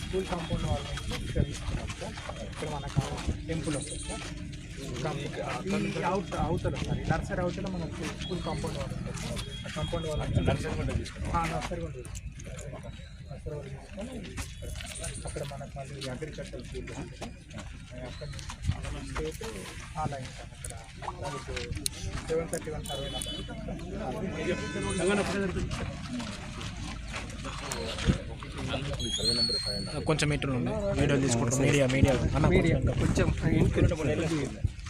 School compound వాళ్ళ ఇక్కడ తీసుకున్నాం. సార్ ఇక్కడ మనకు టెంపుల్ వస్తుంది సార్ అవుట్ అవుతారు సార్ నర్సరీ అవుతారు మనకు స్కూల్ కాంపౌండ్ వాళ్ళు కాంపౌండ్ వాళ్ళు నర్సరీ కూడా తీసుకున్నాం. నర్సరీ కూడా అక్కడ మనకు మళ్ళీ అగ్రికల్చర్ ఫీల్డ్ అక్కడ స్టేట్ ఆ లైన్ అక్కడ సెవెన్ థర్టీ వన్ సర్వే కొంచెం ఇటు నుండి. వీడియో తీసుకుంటాం మీడియా మీడియా అన్న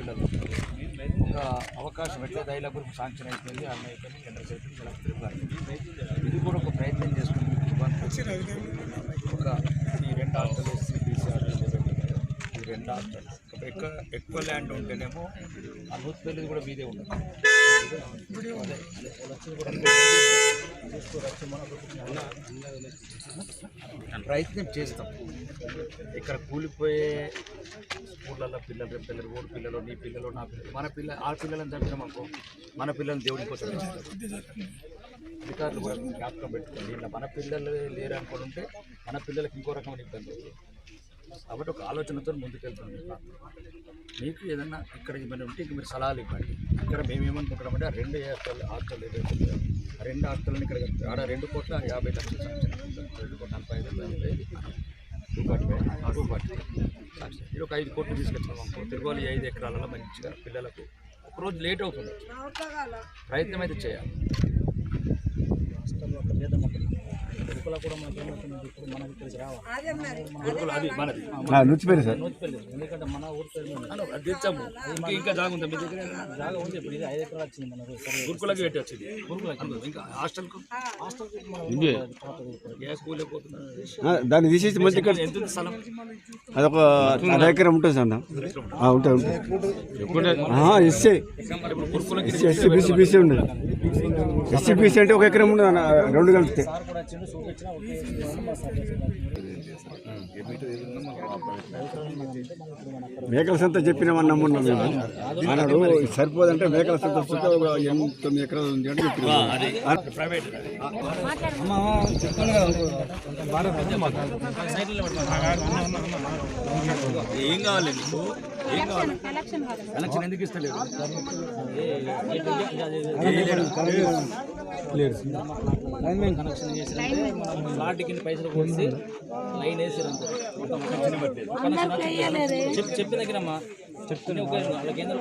జరుగు ఒక అవకాశం ఎట్లయితే ఐదు గురించి శాంక్షన్ అయిపోయింది. అన్న అయిపోయింది కేంద్ర చేతులు ఇలా తిరుగుతారు ఇది కూడా ఒక ప్రయత్నం చేసుకుంటుంది ఒక ఈ రెండు హాస్టల్ ఎస్సీ బీసీ ఈ రెండు హాస్టల్ ఒక ఎక్కువ ఎక్కువ ల్యాండ్ ఉంటేనేమో ఆ నూతిపల్లి కూడా మీదే ఉండదు. ప్రయత్నం చేస్తాం. ఇక్కడ కూలిపోయే స్కూళ్ళల్లో పిల్లలు పిల్లలు ఓడి పిల్లలు నీ పిల్లలు నా పిల్లలు మన పిల్ల ఆ పిల్లలను చంపినాం అనుకో మన పిల్లల్ని దేవుడి కోసం అధికారులు కూడా జ్ఞాపకం పెట్టుకోండి. ఇలా మన పిల్లలు లేరు అనుకోని ఉంటే మన పిల్లలకి ఇంకో రకమైన ఇబ్బంది అవుతుంది. కాబట్టి ఒక ఆలోచనతో ముందుకెళ్తుంది మీకు ఏదన్నా ఇక్కడ ఏమైనా ఉంటే ఇంక మీరు సలహాలు ఇవ్వండి ఇక్కడ మేము ఏమనుకుంటున్నామంటే ఆ రెండు హాస్టల్ ఏదైతే ఆ రెండు హాస్టల్ని ఇక్కడ. ఆడ రెండు కోట్ల యాభై లక్షలు శాంక్షన్. రెండు కోట్ల నలభై ఐదు two forty five two forty sanction. ఇది ఒక ఐదు కోట్లు తీసుకొచ్చాం అనుకో తిరుగోలు ఐదు ఎకరాలలో మంచిగా పిల్లలకు ఒక రోజు లేట్ అవుతుంది ప్రయత్నం అయితే చేయాలి గురుకుల కూడా మనకి ఏమవుతుంది ఇప్పుడు మనకి ఇక్కడికి రావాలి ఎందుకంటే మన ఊరు పేరు ఇంకా జాగుందా మీ దగ్గర? జాగా ఉంది ఇప్పుడు. ఇది ఐదు ఎకరాలు వచ్చింది మన గురుకులకి పెట్టి వచ్చింది. గురుకులకి. ఇంకా హాస్టల్కు? దాన్ని తీసేసి మళ్ళీ ఇక్కడ ఎంత ఉంది స్థలం? అదొక అర ఎకరం ఉంటుంది సార్ ఇప్పుడు గురుకులకి ఎస్సీ ఎస్సీ బీసీ బీసీ ఉండదు. ఎస్సీ బీసీ అంటే ఒక ఎకరం ఉండదు రెండు కలిపితే. మేకల సంత చెప్పినామని నమ్మున్నాం మేము. అన్నాడు సరిపోదంటే మేకల సంత ఎనిమిది తొమ్మిది ఎకరాలు ఉంది చెప్పినాం. ప్రైవేట్. ఏం కావాలి ఏం ఎందుకు ఇస్తలేదు కనెక్షన్ చేసినంటే మనం ఫ్లాట్ కింద పైసలు కొట్టి లైన్ వేసారు అంతే మొత్తం చెప్పి చెప్పి దగ్గరమ్మా. చెప్తూనే ఒక వాళ్ళకి ఏంటంటే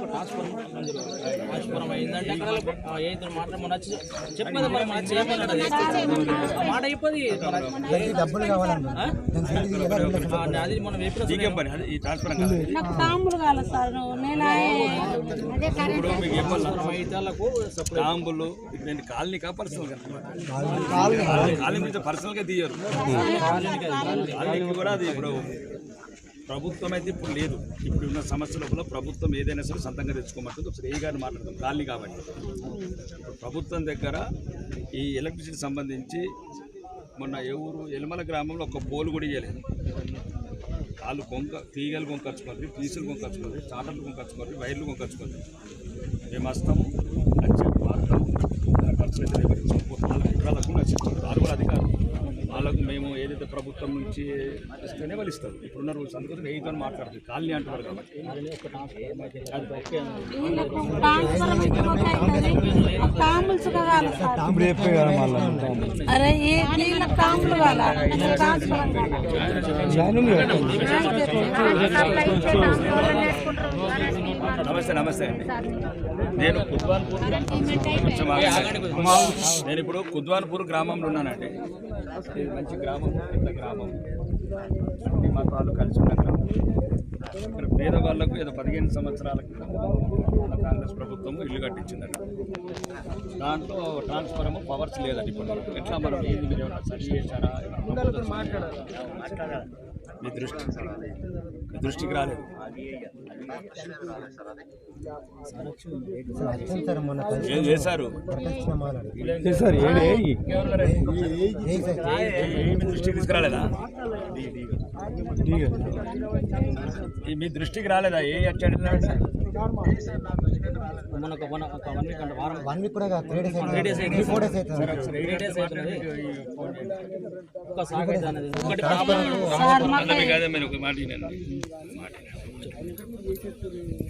అయిందంటే ఏదో మన చెప్పేది మరి మాట అయిపోయి డబ్బులు అది తాంబులు నేను పర్సనల్గా. కాలనీ. పర్సనల్గా తీయరు. కాలనీకి కూడా అది ఇప్పుడు ప్రభుత్వం అయితే ఇప్పుడు లేదు. ఇప్పుడు ఉన్న సమస్య లోపల ప్రభుత్వం ఏదైనా సరే సొంతంగా తెచ్చుకోమంటుంది. ఒకసారి ఏ గారిని మాట్లాడతాం కాలనీ కాబట్టి. ప్రభుత్వం దగ్గర ఈ ఎలక్ట్రిసిటీ సంబంధించి మొన్న ఎవరు ఎలమల గ్రామంలో ఒక పోలు కూడా ఇవ్వలేదు వాళ్ళు కొంక తీగలు కొనుకొచ్చుకోండి పీసులు కొనుకొచ్చుకోండి చాటలు కొనుకొచ్చుకోండి వైర్లు కొనుకొచ్చుకోండి మేము వస్తాము వచ్చి వాడతాము దాని ఖర్చు అయితే వివరించాము నాలుగు ఎకరాలకు నచ్చిస్తాం వాళ్ళు కూడా అధికారులు వాళ్ళకు మేము ఏదైతే ప్రభుత్వం నుంచి ఇస్తేనే వాళ్ళు ఇస్తారు. ఇప్పుడున్న రూల్స్ అందుకోసం ఎయితో మాట్లాడుతుంది కాలనీ అంటున్నారు కాబట్టి. నమస్తే నమస్తే. అండి నేను కుద్వాన్పూర్. నేను ఇప్పుడు కుద్వాన్పూర్ గ్రామంలో ఉన్నానండి. ఇది మంచి గ్రామం పెద్ద గ్రామం. అన్ని మతాలు కలిసి ఉన్న గ్రామం. ఇక్కడ పేదవాళ్ళకు ఏదో పదిహేను సంవత్సరాల క్రితం మన కాంగ్రెస్ ప్రభుత్వం ఇల్లు కట్టించిందండి దాంట్లో ట్రాన్స్ఫార్మర్ పవర్స్ లేదండి ఇప్పుడు. ఎట్లా మనం ఏది మీరు ఏమన్నా సరి చేశారా? ఏమన్నా మీ దృష్టి మీ దృష్టికి రాలేదు. ఏం చేశారు? సార్ ఏడే మీ దృష్టికి తీసుకురాలేదా? మీ దృష్టికి రాలేదా? ఏ వచ్చాడు వన్ వీక్ కూడా three days three days three four days అవుతుంది కాదే మీరు ఒక మాట.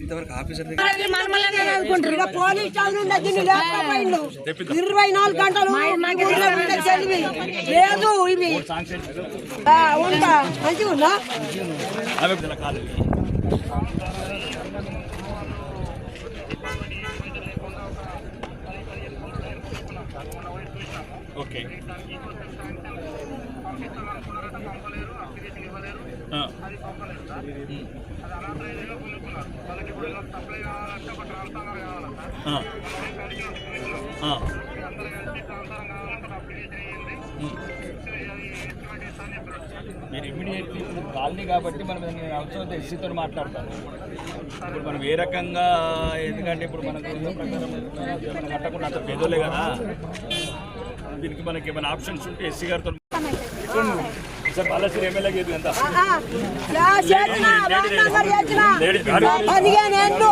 ఇంతవరకు ఆఫీసర్ ఇరవై నాలుగు గంటలు లేదు ఇవి. ఉంటా. మంచిగా ఉందా? ఓకే. మీరు ఇమీడియట్లీ ఇప్పుడు కాలనీ కాబట్టి మనం అవసరం ఎస్సీతో మాట్లాడతాం ఇప్పుడు మనం ఏ రకంగా ఎందుకంటే ఇప్పుడు మనకు ప్రకారం మనం కట్టకుండా అంత పేదోలే కదా. దీనికి మనకి ఏమైనా ఆప్షన్స్ ఉంటే ఎస్సీ గారితో పదిహేను ఏళ్ళు